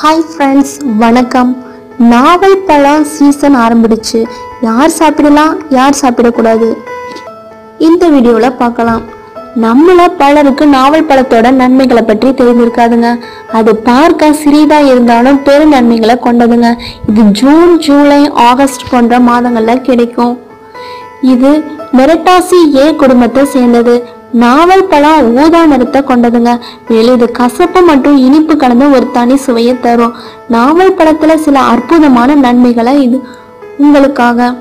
Hi friends வணக்கம். நாவல் பழம் season ஆரம்பிடுச்சு. யார் சாப்பிடலாம் யார் சாப்பிடக்கூடாது? இந்த வீடியோவில் பார்க்கலாம். நம்மள பலருக்கு நாவல் பழத்தோட நன்மைகளை பற்றி தெரிஞ்சிருக்காதுங்க. அது பார்க்க சிறிதாக இருந்தாலும் பெரு நன்மைகளை கொண்டதுங்க. இது ஜூன் ஜூலை ஆகஸ்ட் போன்ற மாதங்களில் கிடைக்கும். இது மெரட்டாசி ஏ குடும்பத்தை சேர்ந்தது. நாவல் பழம் ஊதா நிறத்தை கொண்டதுங்க. மேலும் இது கசப்பு மற்றும் இனிப்பு கலந்த ஒரு தனி சுவையை தரும். நாவல் பழத்துல சில அற்புதமான நன்மைகளை இது உங்களுக்காக.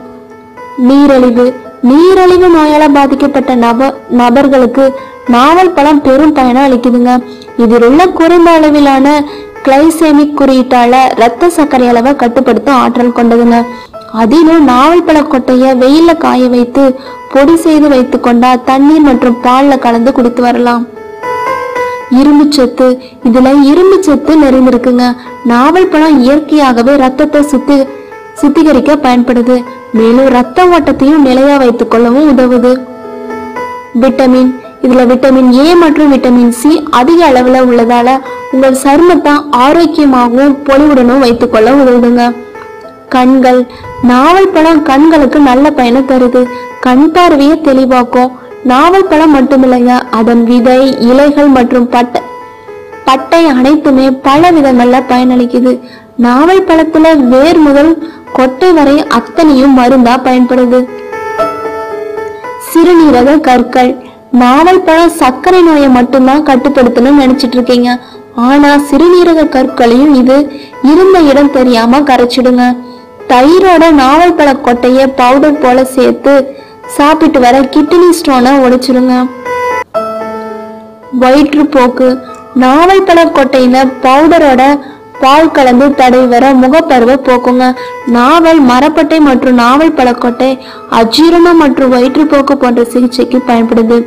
நீரழிவு. நீரழிவு நோயால பாதிக்கப்பட்ட நப நபர்களுக்கு நாவல் பழம் பெரும் பயனை அளிக்குதுங்க. இதில் உள்ள குறைந்த அளவிலான கிளைசேமிக் குறியீட்டால இரத்த சர்க்கரை அளவை கட்டுப்படுத்தும் ஆற்றல் கொண்டதுங்க. அதிலும் நாவல் பழ கொட்டையை வெயில்ல காய வைத்து பொடி செய்து வைத்து கொண்டா தண்ணீர் மற்றும் பால்ல கலந்து குடித்து வரலாம். இரும்பு சத்து. இதுல இரும்பு சத்து நிறைந்திருக்குங்க. நாவல் பழம் இயற்கையாகவே ரத்தத்தை சுத்தி சுத்திகரிக்க பயன்படுது. மேலும் ரத்த ஓட்டத்தையும் நிலையா வைத்துக் கொள்ளவும் உதவுது. விட்டமின். இதுல விட்டமின் ஏ மற்றும் விட்டமின் சி அதிக அளவுல உள்ளதால உங்கள் சருமத்தை ஆரோக்கியமாகவும் பொலிவுடனும் வைத்துக்கொள்ள உதவுதுங்க. கண்கள். நாவல் பழம் கண்களுக்கு நல்ல பயனை தருது. கண் பார்வையை தெளிவாக்கும். நாவல் பழம் மட்டுமில்லைங்க அதன் விதை இலைகள் மற்றும் பட்டை பட்டை அனைத்துமே பல விதங்கள்ல பயனளிக்குது. நாவல் பழத்துல வேர் முதல் கொட்டை வரை அத்தனையும் மருந்தா பயன்படுது. சிறுநீரக கற்கள். நாவல் பழம் சர்க்கரை நோயை மட்டும்தான் கட்டுப்படுத்தணும்னு நினைச்சிட்டு இருக்கீங்க ஆனா சிறுநீரக கற்களையும் இது இருந்த இடம் தெரியாம கரைச்சிடுங்க. தயிரோட நாவல் பழ கொட்டைய பவுடர் போல சேர்த்து சாப்பிட்டு வர கிட்னி ஸ்டோனை உடைச்சிருங்க வயிற்றுப்போக்கு நாவல் பழ கொட்டையில பவுடரோட பால் கலந்து தடவி வர முகப்பருவை போக்குங்க. நாவல் மரப்பட்டை மற்றும் நாவல் பழக்கொட்டை அஜீரணம் மற்றும் வயிற்றுப்போக்கு போன்ற சிகிச்சைக்கு பயன்படுது.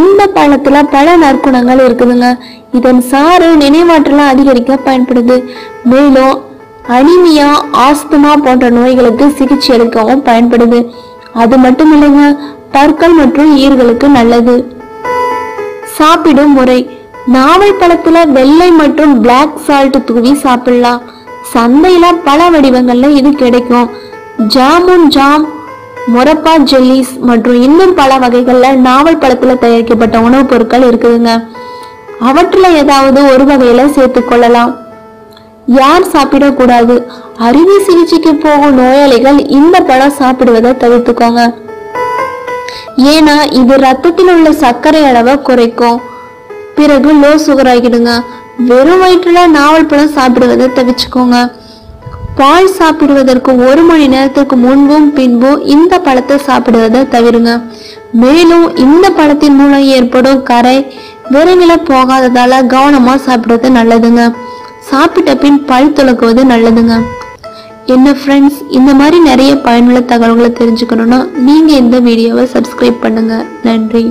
இந்த பழத்துல பல நற்குணங்கள் இருக்குதுங்க. இதன் சாறு நினைவாற்றலை அதிகரிக்க பயன்படுது. மேலும் அனிமியா ஆஸ்துமா போன்ற நோய்களுக்கு சிகிச்சை எடுக்கவும் பயன்படுது. அது மட்டும் இல்லைங்க பற்கள் மற்றும் ஈர்களுக்கு நல்லது. சாப்பிடும் முறை. நாவல் பழத்துல வெள்ளை மற்றும் பிளாக் சால்ட் தூவி சாப்பிடலாம். சந்தையில பல வடிவங்கள்ல இது கிடைக்கும். ஜாமுன் ஜாம் முரப்பா ஜெல்லிஸ் மற்றும் இன்னும் பல வகைகள்ல நாவல் பழத்துல தயாரிக்கப்பட்ட உணவுப் பொருட்கள் இருக்குதுங்க. அவற்றில் ஏதாவது ஒரு வகையில சேர்த்துக் கொள்ளலாம். யார் சாப்பிடக்கூடாது? அறுவை சிகிச்சைக்கு போகும் நோயாளிகள் இந்த பழம் சாப்பிடுவதை தவிர்த்துக்கோங்க. ஏன்னா இது ரத்தத்தில் உள்ள சர்க்கரை அளவை குறைக்கும். பிறகு லோ சுகர் ஆகிடுங்க. வெறும் வயிற்றுல நாவல் பழம் சாப்பிடுவதை தவிச்சுக்கோங்க பால் சாப்பிடுவதற்கு ஒரு மணி நேரத்திற்கு முன்பும் பின்பும் இந்த பழத்தை சாப்பிடுவதை தவிருங்க. மேலும் இந்த பழத்தின் மூலம் ஏற்படும் கரை விரைவில் போகாததால கவனமாக சாப்பிடுறது நல்லதுங்க. சாப்பிட்ட பின் பல் துலக்குவது நல்லதுங்க. என்ன ஃப்ரெண்ட்ஸ் இந்த மாதிரி நிறைய பயனுள்ள தகவல்களை தெரிஞ்சுக்கணும்னா நீங்கள் இந்த வீடியோவை சப்ஸ்கிரைப் பண்ணுங்கள் நன்றி.